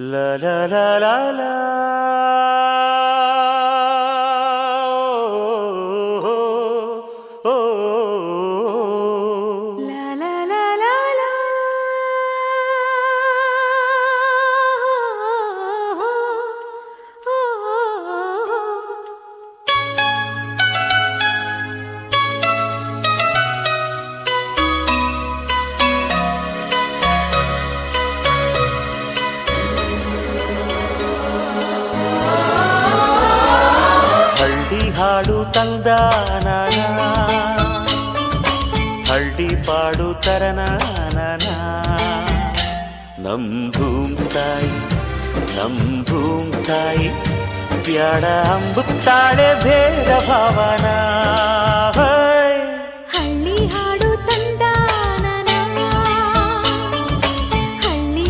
La la la la la. ಹಳ್ಳಿ ಪಾಡು ತರನ ನಮ್ ಭೂಮ್ ತಾಯಿ, ನಮ್ ಭೂಮ್ ತಾಯಿ, ಪ್ಯಾಡ ಅಂಬುತ್ತಾಳೆ ಭೇದ ಭಾವನ. ಹಳ್ಳಿ ಹಾಡು ಹಳ್ಳಿ